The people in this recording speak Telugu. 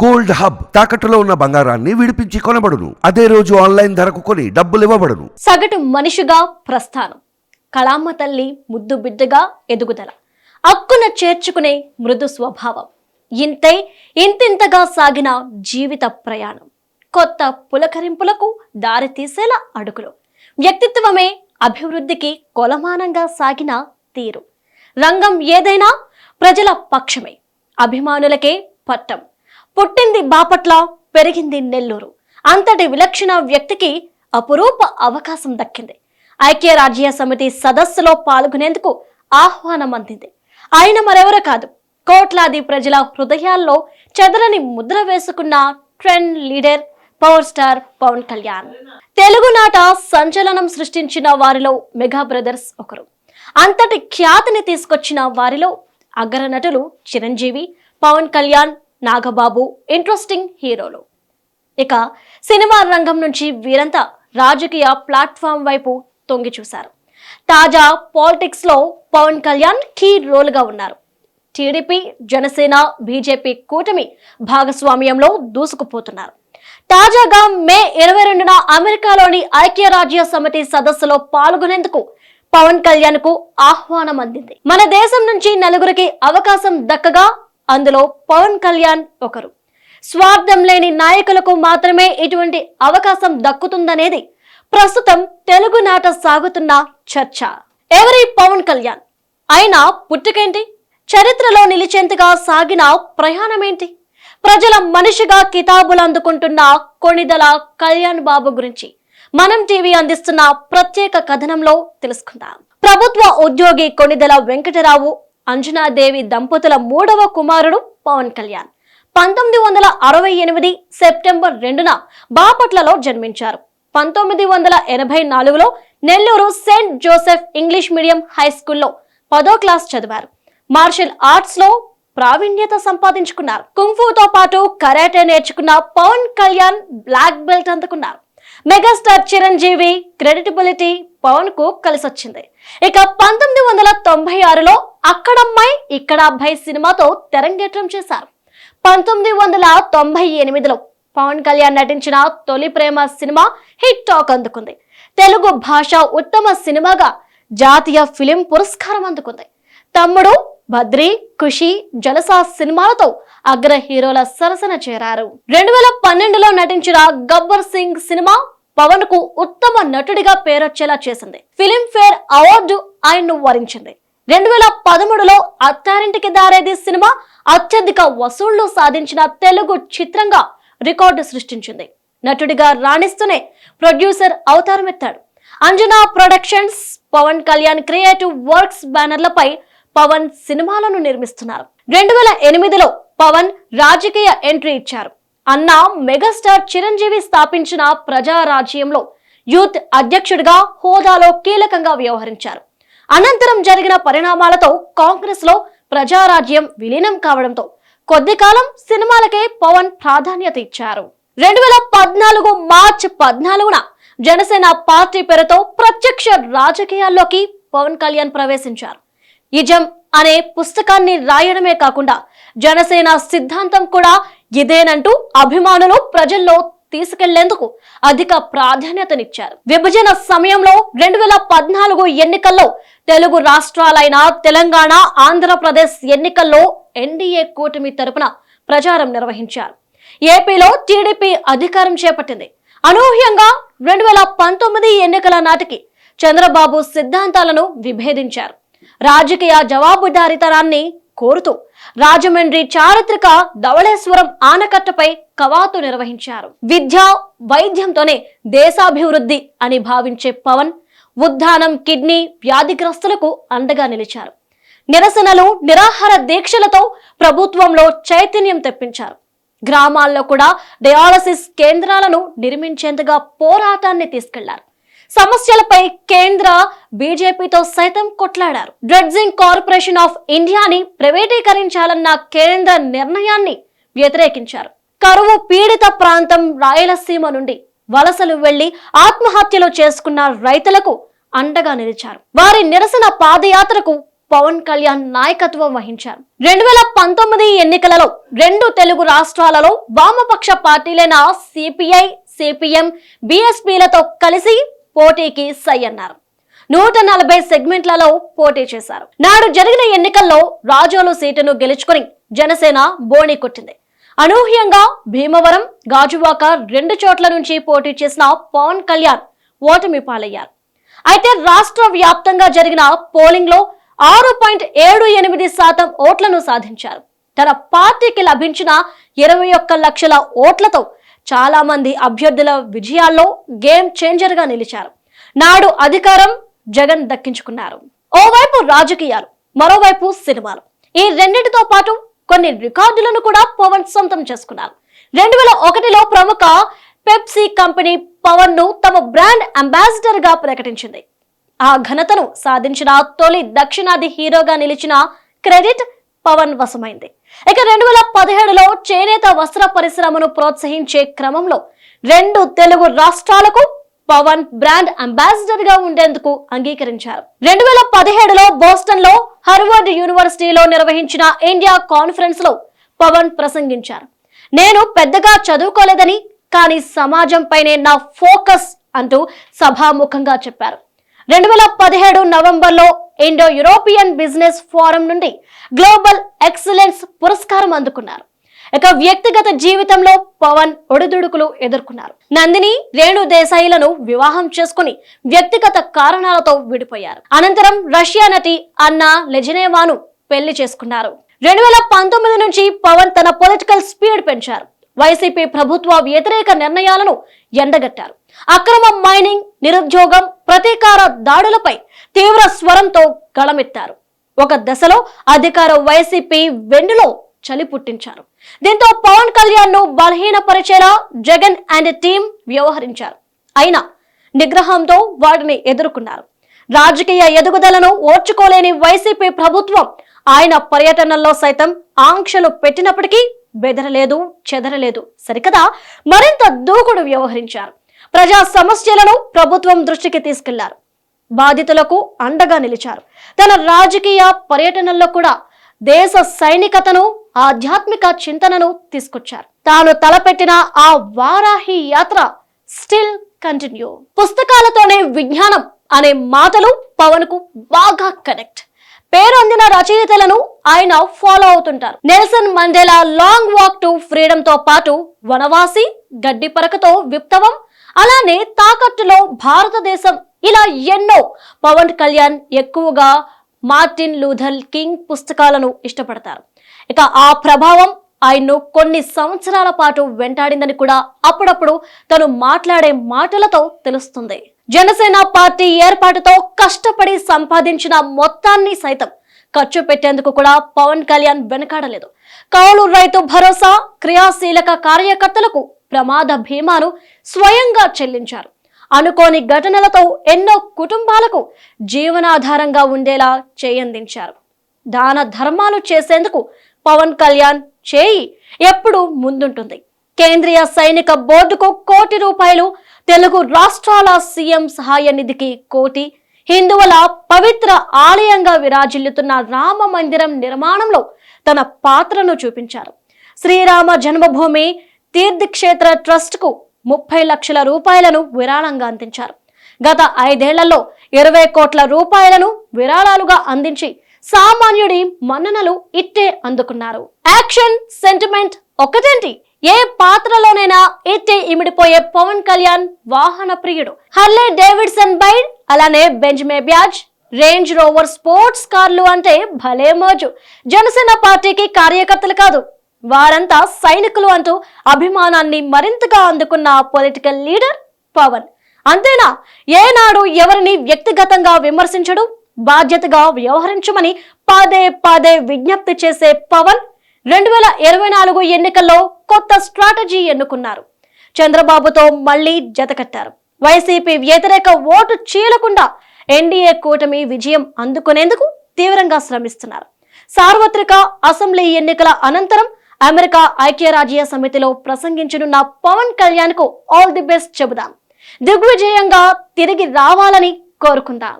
గోల్డ్ హబ్ తాకట్టులో ఉన్న బంగారాన్ని విడిపించి కొనబడును. అదే రోజు ఆన్లైన్ ధరకు కొని డబ్బులు ఇవ్వబడును. సగటు మనిషిగా ప్రస్థానం. కళామ్మ తల్లి ముద్దు బిడ్డగా ఎదుగుదల. అక్కున చేర్చుకునే మృదు స్వభావం. ఇంతే ఇంతింతగా సాగిన జీవిత ప్రయాణం. కొత్త పులకరింపులకు దారితీసేలా అడుగులు. వ్యక్తిత్వమే అభివృద్ధికి కొలమానంగా సాగిన తీరు. రంగం ఏదైనా ప్రజల పక్షమే. అభిమానులకే పట్టం. పుట్టింది బాపట్ల పెరిగింది నెల్లూరు. అంతటి విలక్షణ వ్యక్తికి అపురూప అవకాశం దక్కింది. ఐక్యరాజ్య సమితి సదస్సులో పాల్గొనేందుకు ఆహ్వానం అందింది. ఆయన మరెవరో కాదు. కోట్లాది ప్రజల హృదయాల్లో చెదరని ముద్ర వేసుకున్న trend leader power star Pawan Kalyan. తెలుగునాట సంచలనం సృష్టించిన వారిలో మెగా బ్రదర్స్ ఒకరు. అంతటి ఖ్యాతిని తీసుకొచ్చిన వారిలో అగ్ర నటులు చిరంజీవి పవన్ కళ్యాణ్ నాగబాబు ఇంట్రెస్టింగ్ హీరోలు. ఇక సినిమా రంగం నుంచి వీరంతా రాజకీయ ప్లాట్ఫామ్ వైపు తొంగి చూశారు. తాజా పాలిటిక్స్లో పవన్ కళ్యాణ్ కీ రోల్గా ఉన్నారు. టీడీపీ జనసేన బీజేపీ కూటమి భాగస్వామ్యంలో దూసుకుపోతున్నారు. తాజాగా మే ఇరవై రెండున అమెరికాలోని ఐక్యరాజ్య సమితి సదస్సులో పాల్గొనేందుకు పవన్ కళ్యాణ్కు ఆహ్వానం అందింది మన దేశం నుంచి నలుగురికి అవకాశం దక్కగా అందులో పవన్ కళ్యాణ్ ఒకరు. స్వార్థం లేని నాయకులకు మాత్రమే ఇటువంటి అవకాశం దక్కుతుందనేది ప్రస్తుతం తెలుగు నాట సాగుతున్న చర్చ. ఎవరి పవన్ కళ్యాణ్? ఆయన పుట్టుకేంటి? చరిత్రలో నిలిచేంతగా సాగిన ప్రయాణమేంటి? ప్రజల మనిషిగా కితాబులు అందుకుంటున్న కొణిదల కళ్యాణ్ బాబు గురించి మనం టీవీ అందిస్తున్న ప్రత్యేక కథనంలో తెలుసుకుందాం. ప్రభుత్వ ఉద్యోగి కొణిదల వెంకటరావు అంజనాదేవి దంపతుల మూడవ కుమారుడు పవన్ కళ్యాణ్. పంతొమ్మిది వందల అరవై ఎనిమిది సెప్టెంబర్ రెండున బాపట్లలో జన్మించారు. పంతొమ్మిది వందల ఎనభై నాలుగులో Nellore saint Joseph English medium high స్కూల్లో పదో క్లాస్ చదివారు. మార్షల్ ఆర్ట్స్లో ప్రావీణ్యత సంపాదించుకున్నారు. కుంఫుతో పాటు కరాటే నేర్చుకున్న పవన్ కళ్యాణ్ బ్లాక్ బెల్ట్ అందుకున్నారు. మెగాస్టార్ చిరంజీవి క్రెడిటబిలిటీ పవన్కు కలిసొచ్చింది. ఇక పంతొమ్మిది వందల తొంభై ఆరులో అక్కడమ్మాయి ఇక్కడ అబ్బాయి సినిమాతో తెరంగేట్రం చేశారు. పంతొమ్మిది వందల తొంభై ఎనిమిదిలో పవన్ కళ్యాణ్ నటించిన తొలి ప్రేమ సినిమా హిట్ టాక్ అందుకుంది. తెలుగు భాష ఉత్తమ సినిమాగా జాతీయ ఫిలిం పురస్కారం అందుకుంది. తమ్ముడు భద్రి ఖుషి జలసా సినిమాలతో అగ్ర హీరోల సరసన చేరారు. రెండు వేల పన్నెండులో నటించిన గబ్బర్ సింగ్ సినిమా పవన్కు ఉత్తమ నటుడిగా పేరొచ్చేలా చేసింది. ఫిలింఫేర్ అవార్డు ఆయన్ను వరించింది. రెండు వేల పదమూడులో అత్తారింటికి దారేది సినిమా అత్యధిక వసూళ్ళు సాధించిన తెలుగు చిత్రంగా రికార్డు సృష్టించింది. నటుడిగా రాణిస్తూనే producer అవతారమెత్తాడు Anjana productions Pawan Kalyan creative works బ్యానర్లపై Pawan సినిమాలను నిర్మిస్తున్నారు. రెండు వేల ఎనిమిదిలో పవన్ రాజకీయ ఎంట్రీ ఇచ్చారు. అన్న మెగాస్టార్ చిరంజీవి స్థాపించిన ప్రజారాజ్యంలో యూత్ అధ్యక్షుడిగా హోదాలో కీలకంగా వ్యవహరించారు. అనంతరం జరిగిన పరిణామాలతో కాంగ్రెస్లో ప్రజారాజ్యం విలీనం కావడంతో కొద్ది కాలం సినిమాలకే పవన్ ప్రాధాన్యత ఇచ్చారు. రెండు వేల పద్నాలుగు మార్చ్ పద్నాలుగున జనసేన పార్టీ పేరుతో ప్రత్యక్ష రాజకీయాల్లోకి పవన్ కళ్యాణ్ ప్రవేశించారు. ఇజం అనే పుస్తకాన్ని రాయడమే కాకుండా జనసేన సిద్ధాంతం కూడా ఇదేనంటూ అభిమానులు ప్రజల్లో తీసుకెళ్ళేందుకు అధిక ప్రాధాన్యతనిచ్చారు. విభజన సమయంలో రెండు వేల పద్నాలుగు ఎన్నికల్లో తెలుగు రాష్ట్రాలైన తెలంగాణ ఆంధ్రప్రదేశ్ ఎన్నికల్లో ఎన్డీఏ కూటమి తరపున ప్రచారం నిర్వహించారు. ఏపీలో టీడీపీ అధికారం చేపట్టింది. అనూహ్యంగా రెండు వేల పంతొమ్మిది ఎన్నికల నాటికి చంద్రబాబు సిద్ధాంతాలను విభేదించారు. రాజకీయ జవాబుదారితనాన్ని కోరుతూ రాజమండ్రి చారిత్రక ధవళేశ్వరం ఆనకట్టపై కవాతు నిర్వహించారు. విద్య వైద్యంతోనే దేశాభివృద్ధి అని భావించే పవన్ ఉద్దానం కిడ్నీ వ్యాధిగ్రస్తులకు అండగా నిలిచారు. నిరసనలు నిరాహార దీక్షలతో ప్రభుత్వంలో చైతన్యం తెప్పించారు. గ్రామాల్లో కూడా డయాలసిస్ కేంద్రాలను నిర్మించేందుగా పోరాటాన్ని తీసుకెళ్ళారు. సమస్యలపై కేంద్ర బీజేపీతో సైతం కొట్లాడారు. డ్రెడ్జింగ్ కార్పొరేషన్ ఆఫ్ ఇండియాని ప్రైవేటీకరించాలన్న కేంద్ర నిర్ణయాన్ని వ్యతిరేకించారు. కరువు పీడిత ప్రాంతం రాయలసీమ నుండి వలసలు వెళ్ళి ఆత్మహత్యలు చేసుకున్న రైతులకు అండగా నిలిచారు. వారి నిరసన పాదయాత్రకు పవన్ కళ్యాణ్ నాయకత్వం వహించారు. రెండు వేల పంతొమ్మిది ఎన్నికలలో రెండు తెలుగు రాష్ట్రాలలో వామపక్ష పార్టీలైన సిపిఐ సిపిఎం బిఎస్పీలతో కలిసి పోటీకి సై అన్నారు. నూట నలభై సెగ్మెంట్లలో పోటీ చేశారు. నాడు జరిగిన ఎన్నికల్లో రాజోలు సీటును గెలుచుకుని జనసేన బోణి కొట్టింది. అనూహ్యంగా భీమవరం గాజువాక రెండు చోట్ల నుంచి పోటీ చేసిన పవన్ కళ్యాణ్ ఓటమి పాలయ్యారు. అయితే రాష్ట్ర వ్యాప్తంగా జరిగిన పోలింగ్లో ఆరు పాయింట్ ఏడు ఎనిమిది శాతం ఓట్లను సాధించారు. తన పార్టీకి లభించిన ఇరవై ఒక్క లక్షల ఓట్లతో చాలామంది అభ్యర్థుల విజయాల్లో గేమ్ చేంజర్గా నిలిచారు. నాడు అధికారం జగన్ దక్కించుకున్నారు. ఓవైపు రాజకీయాలు మరోవైపు సినిమాలు. ఈ రెండింటితో పాటు కొన్ని రికార్డులను కూడా పవన్ సొంతం చేసుకున్నారు. రెండు వేల ఒకటిలో ప్రముఖ పెప్సీ కంపెనీ పవన్ను తమ బ్రాండ్ అంబాసిడర్గా ప్రకటించింది. ఆ ఘనతను సాధించిన తొలి దక్షిణాది హీరోగా నిలిచిన క్రెడిట్ పవన్ వశమైంది. ఇక రెండు వేల పదిహేడులో చేనేత వస్త్ర పరిశ్రమను ప్రోత్సహించే క్రమంలో రెండు తెలుగు రాష్ట్రాలకు పవన్ బ్రాండ్ అంబాసిడర్గా ఉండేందుకు అంగీకరించారు. రెండు వేల పదిహేడులో బోస్టన్లో హార్వర్డ్ యూనివర్సిటీలో నిర్వహించిన ఇండియా కాన్ఫరెన్స్లో పవన్ ప్రసంగించారు. నేను పెద్దగా చదువుకోలేదని కానీ సమాజంపైనే నా ఫోకస్ అంటూ సభాముఖంగా చెప్పారు. రెండు వేల పదిహేడు నవంబర్లో ఇండో యూరోపియన్ బిజినెస్ ఫోరం నుండి గ్లోబల్ ఎక్సలెన్స్ పురస్కారం అందుకున్నారు. ఇక వ్యక్తిగత జీవితంలో పవన్ ఒడిదుడుకులు ఎదుర్కొన్నారు. నందిని రేణు దేశాయిలను వివాహం చేసుకుని వ్యక్తిగత కారణాలతో విడిపోయారు. అనంతరం రష్యా నటి అన్నా లెజినేవాను పెళ్ళి చేసుకున్నారు. రెండు వేల పంతొమ్మిది నుంచి పవన్ తన పొలిటికల్ స్పీడ్ పెంచారు. వైసీపీ ప్రభుత్వ వ్యతిరేక నిర్ణయాలను ఎండగట్టారు. అక్రమ మైనింగ్ నిరుద్యోగం ప్రతీకార దాడులపై తీవ్ర స్వరంతో గళమెత్తారు. ఒక దశలో అధికార వైసీపీ వెన్నులో చలి పుట్టించారు. దీంతో పవన్ కళ్యాణ్ను బలహీనపరిచేలా జగన్ అండ్ టీం వ్యవహరించారు. అయినా నిగ్రహంతో వాటిని ఎదుర్కొన్నారు. రాజకీయ ఎదుగుదలను ఓర్చుకోలేని వైసీపీ ప్రభుత్వం ఆయన పర్యటనల్లో సైతం ఆంక్షలు పెట్టినప్పటికీ బెదరలేదు చెదరలేదు. సరికదా? మరింత దూకుడు వ్యవహరించారు. ప్రజా సమస్యలను ప్రభుత్వం దృష్టికి తీసుకెళ్ళారు. బాధితులకు అండగా నిలిచారు. తన రాజకీయ పర్యటనల్లో కూడా దేశ సైనికతను ఆధ్యాత్మిక చింతనను తీసుకొచ్చారు. తాను తలపెట్టిన ఆ వారాహి యాత్ర స్టిల్ కంటిన్యూ. పుస్తకాలతోనే విజ్ఞానం అనే మాటలు పవన్కు బాగా కనెక్ట్. పేరొందిన రచయితలను ఆయన ఫాలో అవుతుంటారు. Nelson Mandela long walk to ఫ్రీడమ్తో పాటు వనవాసి గడ్డి పరకతో విప్లవం అలానే తాకట్టులో భారతదేశం ఇలా ఎన్నో పవన్ కళ్యాణ్ ఎక్కువగా మార్టిన్ లూథర్ కింగ్ పుస్తకాలను ఇష్టపడతారు. ఇక ఆ ప్రభావం ఆయన్ను కొన్ని సంవత్సరాల పాటు వెంటాడిందని కూడా అప్పుడప్పుడు తను మాట్లాడే మాటలతో తెలుస్తుంది. జనసేన పార్టీ ఏర్పాటుతో కష్టపడి సంపాదించిన మొత్తాన్ని సైతం ఖర్చు పెట్టేందుకు కూడా పవన్ కళ్యాణ్ వెనకాడలేదు. కౌలు రైతు భరోసా క్రియాశీలక కార్యకర్తలకు ప్రమాద భీమాను స్వయంగా చెల్లించారు. అనుకోని ఘటనలతో ఎన్నో కుటుంబాలకు జీవనాధారంగా ఉండేలా చేయందించారు. దాన ధర్మాలు చేసేందుకు పవన్ కళ్యాణ్ చేయి ఎప్పుడు ముందుంటుంది. కేంద్రీయ సైనిక బోర్డుకు కోటి రూపాయలు తెలుగు రాష్ట్రాల సీఎం సహాయ నిధికి కోటి హిందువుల పవిత్ర ఆలయంగా విరాజిల్లుతున్న రామ మందిరం నిర్మాణంలో తన పాత్రను చూపించారు. శ్రీరామ జన్మభూమి తీర్థక్షేత్ర ట్రస్ట్కు ముప్పై లక్షల రూపాయలను విరాళంగా అందించారు. గత ఐదేళ్ళలో ఇరవై కోట్ల రూపాయలను విరాళాలుగా అందించి సామాన్యుడి మన్ననలు ఇట్టే అందుకున్నారు. యాక్షన్ సెంటిమెంట్ ఒకటేంటి? ఏ పాత్రలోనైనా ఇట్టే ఇమిడిపోయే పవన్ కళ్యాణ్ వాహన ప్రియుడు. హర్లే డేవిడ్సన్ బైడ్ అలానే బెంజ్మే బ్యాజ్ రేంజ్ రోవర్ స్పోర్ట్స్ కార్లు అంటే భలే మోజు. జనసేన పార్టీకి కార్యకర్తలు కాదు వారంతా సైనికులు అంటూ అభిమానాన్ని మరింతగా అందుకున్న పొలిటికల్ లీడర్ పవన్. అంతేనా? ఏనాడు ఎవరిని వ్యక్తిగతంగా విమర్శించడు? బాధ్యతగా వ్యవహరించమని పదే పదే విజ్ఞప్తి చేసే పవన్ రెండు వేల ఇరవై నాలుగు ఎన్నికల్లో కొత్త స్ట్రాటజీ ఎన్నుకున్నారు. చంద్రబాబుతో మళ్ళీ జతకట్టారు. వైసీపీ వ్యతిరేక ఓటు చీలకుండా ఎన్డీఏ కూటమి విజయం అందుకునేందుకు తీవ్రంగా శ్రమిస్తున్నారు. సార్వత్రిక అసెంబ్లీ ఎన్నికల అనంతరం అమెరికా ఐక్యరాజ్య సమితిలో ప్రసంగించనున్న పవన్ కళ్యాణ్కు ఆల్ ది బెస్ట్ చెబుదాం. దిగ్విజయంగా తిరిగి రావాలని కోరుకుందాం.